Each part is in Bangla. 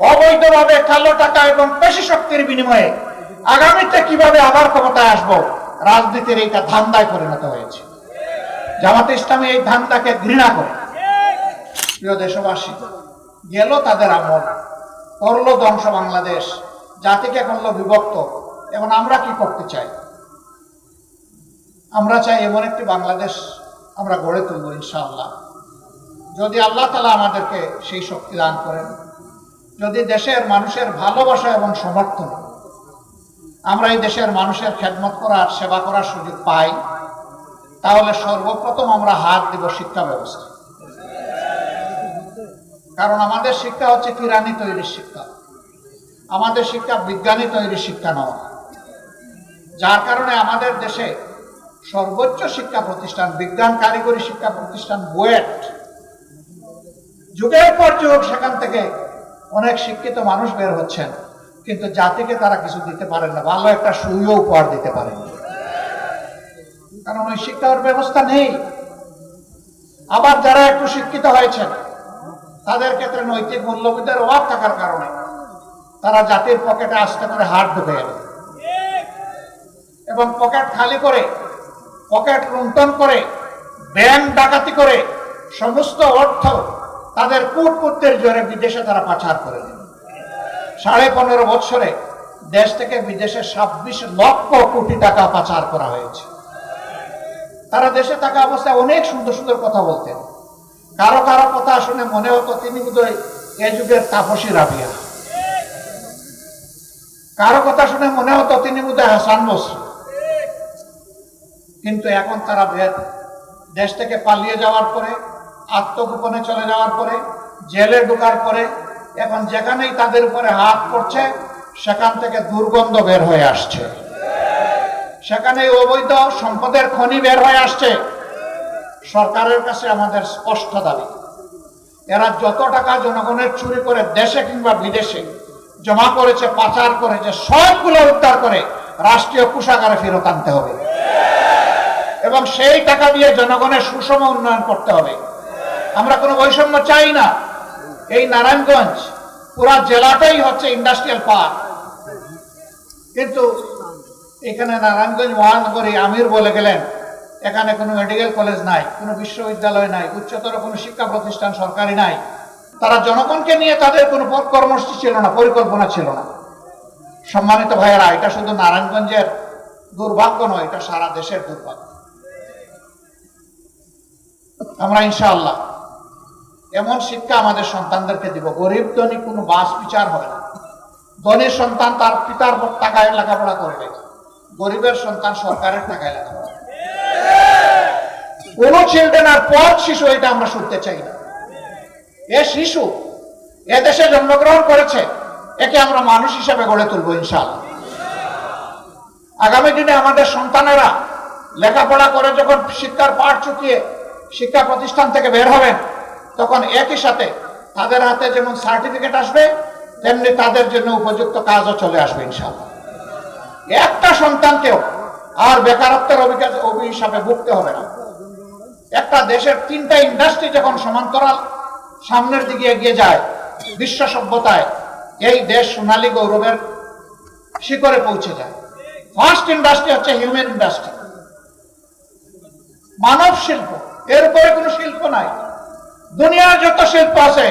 অবৈধভাবে কালো টাকা এবং পেশি শক্তির বিনিময়ে আগামীতে কীভাবে আবার ক্ষমতায় আসব? রাজনীতির এইটা ধান্দায় পরিণত হয়েছে। জামাতে ইসলামী এই ধান্দাকে ঘৃণা করে। প্রিয় দেশবাসী, গেল তাদের আমল, করল ধ্বংস বাংলাদেশ, জাতিকে করল বিভক্ত। এবং আমরা কি করতে চাই? আমরা চাই এমন একটি বাংলাদেশ আমরা গড়ে তুলব ইনশাআল্লাহ। যদি আল্লাহ তালা আমাদেরকে সেই শক্তি দান করেন যদি দেশের মানুষের ভালোবাসা এবং সমর্থন, আমরা এই দেশের মানুষের খেদমত করার, সেবা করার সুযোগ পাই, তাহলে সর্বপ্রথম আমরা হাত দেব শিক্ষা ব্যবস্থা কারণ আমাদের শিক্ষা হচ্ছে কিরানি তৈরির শিক্ষা। আমাদের শিক্ষা বিজ্ঞানী তৈরির শিক্ষা নয় যার কারণে আমাদের দেশে সর্বোচ্চ শিক্ষা প্রতিষ্ঠান, বিজ্ঞান কারিগরি শিক্ষা প্রতিষ্ঠান বুয়েট, যুগের পর যুগ সেখান থেকে অনেক শিক্ষিত মানুষ বের হচ্ছেন, কিন্তু জাতিকে তারা কিছু দিতে পারেন না। ভালো একটা সুইও উপহার দিতে পারেন। কারণ ওই শিক্ষার ব্যবস্থা নেই। আবার যারা একটু শিক্ষিত হয়েছেন, তাদের ক্ষেত্রে নৈতিক মূল্যবোধের অভাব থাকার কারণে তারা জাতির পকেটে আস্তে করে হাত ঢুকে গেল এবং পকেট খালি করে, পকেট লুণ্ঠন করে, ব্যাংক ডাকাতি করে, সমস্ত অর্থ তাদের কূটপুত্রের জোরে বিদেশে তারা পাচার করে দিল। সাড়ে পনেরো বছরে দেশ থেকে বিদেশে ছাব্বিশ লক্ষ কোটি টাকা পাচার করা হয়েছে। তারা দেশে থাকা অবস্থায় অনেক সুন্দর সুন্দর কথা বলতেন। কারও কারও কথা শুনে মনে হতো তিনি বোধহয় এ যুগের তাপসী রাবিয়া। কারও কথা শুনে মনে হতো তিনি বোধহয় হাসান বসু কিন্তু এখন তারা দেশ থেকে পালিয়ে যাওয়ার পরে আত্মগোপনে চলে যাওয়ার পরে, জেলে ঢোকার পরে, এখন যেখানেই তাদের উপরে হাত পড়ছে, সেখান থেকে দুর্গন্ধ বের হয়ে আসছে। সেখানে অবৈধ সম্পদের খনি বের হয়ে আসছে। সরকারের কাছে আমাদের স্পষ্ট দাবি। এরা যত টাকা জনগণের চুরি করে দেশে কিংবা বিদেশে জমা করেছে, পাচার করেছে, সবগুলো উদ্ধার করে রাষ্ট্রীয় কোষাগারে ফেরত আনতে হবে। এবং সেই টাকা দিয়ে জনগণের সুষম উন্নয়ন করতে হবে। আমরা কোনো বৈষম্য চাই না। এই নারায়ণগঞ্জ পুরা জেলাটাই হচ্ছে ইন্ডাস্ট্রিয়াল পার্ক কিন্তু এখানে নারায়ণগঞ্জ মহানগরী আমির বলে গেলেন, এখানে কোনো মেডিকেল কলেজ নাই, কোনো বিশ্ববিদ্যালয় নাই, উচ্চতর কোনো শিক্ষা প্রতিষ্ঠান সরকারি নাই। তারা জনগণকে নিয়ে তাদের কোনো কর্মসূচি ছিল না, পরিকল্পনা ছিল না। সম্মানিত ভাইয়েরা, এটা শুধু নারায়ণগঞ্জের দুর্ভাগ্য নয়, এটা সারা দেশের দুর্ভাগ্য। আমরা ইনশাআল্লাহ এমন শিক্ষা আমাদের সন্তানদেরকে দিব। গরিব ধনী কোনো বাস বিচার হয় না। ধনীর সন্তান তার পিতার টাকায় লেখাপড়া করবে। গরিবের সন্তান সরকারের টাকায় লেখাপড়া কোন চিলড্রেন আর পথ শিশু, এটা আমরা শুনতে চাই না। এ শিশু এ দেশে জন্মগ্রহণ করেছে, একে আমরা মানুষ হিসেবে গড়ে তুলবো ইনশাআল্লাহ। আগামী দিনে আমাদের সন্তানেরা লেখাপড়া করে যখন শিক্ষার পাঠ চুকিয়ে শিক্ষা প্রতিষ্ঠান থেকে বের হবেন তখন একই সাথে তাদের হাতে যেমন সার্টিফিকেট আসবে, তেমনি তাদের জন্য উপযুক্ত কাজও চলে আসবে, ইনশাআল্লাহ। একটা সন্তানকেও আর বেকারত্বের অভিজ্ঞতা অভিশাপে ভুগতে হবে না। একটা দেশের তিনটা ইন্ডাস্ট্রি যখন সমান্তরাল সামনের দিকে এগিয়ে যায়, বিশ্ব সভ্যতায়, এই দেশ সোনালী গৌরবের শিখরে পৌঁছে যায়। ফার্স্ট ইন্ডাস্ট্রি হচ্ছে হিউম্যান ইন্ডাস্ট্রি মানব শিল্প। এর উপরে কোনো শিল্প নাই। দুনিয়ার যত শিল্প আছে,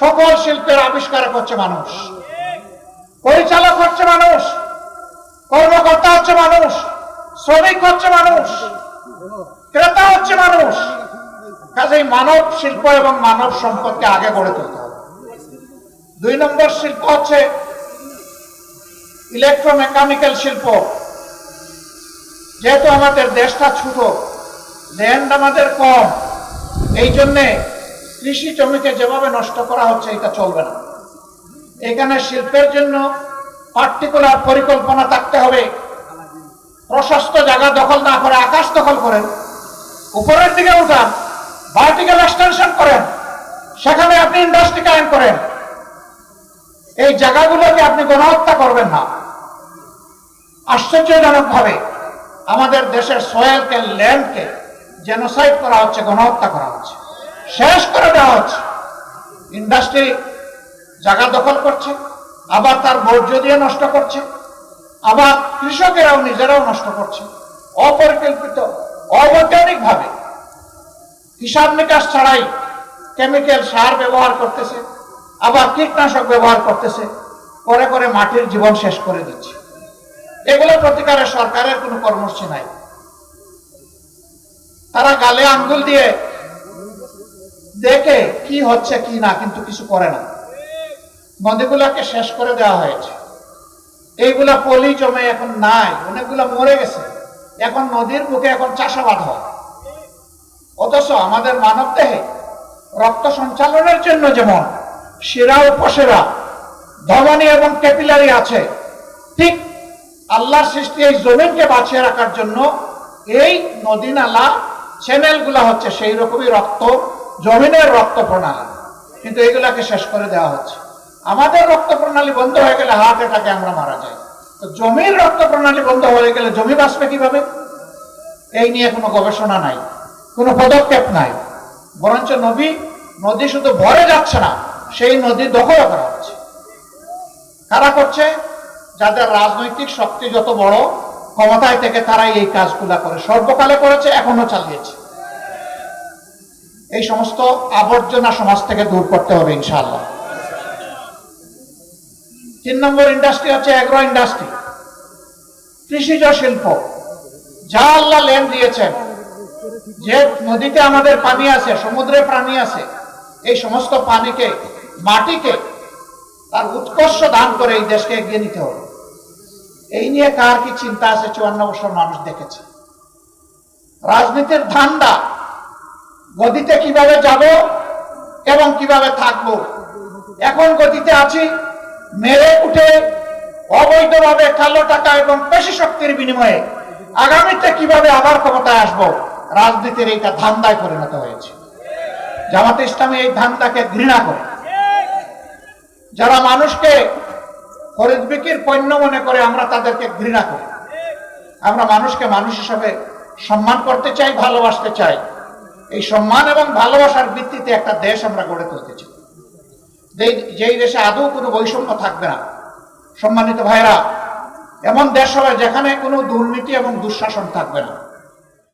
সকল শিল্পের আবিষ্কার করছে মানুষ। পরিচালক হচ্ছে মানুষ, কর্মকর্তা হচ্ছে মানুষ, শ্রমিক হচ্ছে মানুষ, ক্রেতা হচ্ছে মানুষ। কাজেই মানব শিল্প এবং মানব সম্পদকে আগে গড়ে তুলতে হবে। দুই নম্বর শিল্প হচ্ছে ইলেকট্রোমেকানিক্যাল শিল্প। যেহেতু আমাদের দেশটা ছোট ল্যান্ড আমাদের কম, এই জন্যে কৃষি জমিকে যেভাবে নষ্ট করা হচ্ছে, এটা চলবে না। এখানে শিল্পের জন্য পার্টিকুলার পরিকল্পনা থাকতে হবে। প্রশস্ত জায়গা দখল না করে, আকাশ দখল করেন। উপরের দিকে উঠান ভার্টিক্যাল এক্সটেনশন করেন। সেখানে আপনি ইন্ডাস্ট্রি কায়েম করেন। এই জায়গাগুলোকে আপনি গণহত্যা করবেন না। আশ্চর্যজনক ভাবে আমাদের দেশের সয়েলকে ল্যান্ডকে জেনোসাইড করা হচ্ছে, গণহত্যা করা হচ্ছে। শেষ করে দেওয়া হচ্ছে। ইন্ডাস্ট্রি জায়গা দখল করছে, আবার তার বর্জ্য দিয়ে নষ্ট করছে, আবার কৃষকেরাও নিজেরাও নষ্ট করছে। অপরিকল্পিত অবৈজ্ঞানিক ভাবে হিসাব নিকাশ ছাড়াই কেমিক্যাল সার ব্যবহার করতেছে, আবার কীটনাশক ব্যবহার করতেছে করে করে মাটির জীবন শেষ করে দিচ্ছে। এগুলো প্রতিকারে সরকারের কোনো কর্মসূচি নাই। তারা গালে আঙ্গুল দিয়ে দেখে কি হচ্ছে, কি না, কিন্তু কিছু করে না। নদীগুলাকে শেষ করে দেওয়া হয়েছে। এইগুলা পলি জমে এখন নাই, অনেকগুলা মরে গেছে। এখন নদীর বুকে এখন চাষাবাদ হয়। অথচ আমাদের মানব দেহে রক্ত সঞ্চালনের জন্য যেমন শিরা উপসেরা ধমনী এবং ক্যাপিলারি আছে, ঠিক আল্লাহর সৃষ্টি এই জমিনকে বাঁচিয়ে রাখার জন্য এই নদী নালা, চ্যানেলগুলা হচ্ছে সেই রকমই রক্ত জমিনের রক্ত প্রণালী। কিন্তু এগুলাকে শেষ করে দেওয়া হচ্ছে। আমাদের রক্ত প্রণালী বন্ধ হয়ে গেলে হার্ট অ্যাটাকে আমরা মারা যাই। তো জমির রক্ত প্রণালী বন্ধ হয়ে গেলে জমি বাঁচবে কীভাবে? এই নিয়ে কোনো গবেষণা নাই, কোনো পদক্ষেপ নাই। বরঞ্চ নদী নদী শুধু ভরে যাচ্ছে না, সেই নদী দখল করা হচ্ছে। কারা করছে? যাদের রাজনৈতিক শক্তি যত বড়, ক্ষমতায় থেকে তারাই এই কাজগুলা করে। সর্বকালে করেছে, এখনও চালিয়েছে। এই সমস্ত আবর্জনা সমাজ থেকে দূর করতে হবে, ইনশাআল্লাহ। তিন নম্বর ইন্ডাস্ট্রি হচ্ছে অ্যাগ্রো ইন্ডাস্ট্রি কৃষিজ শিল্প। যা আল্লাহ লেন দিয়েছেন, যে নদীতে আমাদের পানি আছে, সমুদ্রে প্রাণী আছে, এই সমস্ত পানিকে, মাটিকে, তার উৎকর্ষ দান করে এই দেশকে এগিয়ে নিতে হবে। এই নিয়ে কার কি চিন্তা আছে? চুয়ান্ন বছর মানুষ দেখেছে। রাজনীতির ধান্দা গদিতে কীভাবে যাব এবং কীভাবে থাকব? এখন গদিতে আছি মেরে উঠে অবৈধভাবে কালো টাকা এবং পেশি শক্তির বিনিময়ে আগামীতে কীভাবে আবার ক্ষমতায় আসব? রাজনীতির এইটা ধান্দায় পরিণত হয়েছে। জামাতে ইসলামী এই ধান্দাকে ঘৃণা করে। যারা মানুষকে খরিদ বিক্রির পণ্য মনে করে, আমরা তাদেরকে ঘৃণা করি। আমরা মানুষকে মানুষ হিসাবে সম্মান করতে চাই, ভালোবাসতে চাই। এই সম্মান এবং ভালোবাসার ভিত্তিতে একটা দেশ আমরা গড়ে তুলতে চাই যেই- দেশে আদৌ কোনো বৈষম্য থাকবে না, সম্মানিত ভাইরা এমন দেশ হবে যেখানে কোনো দুর্নীতি এবং দুঃশাসন থাকবে না।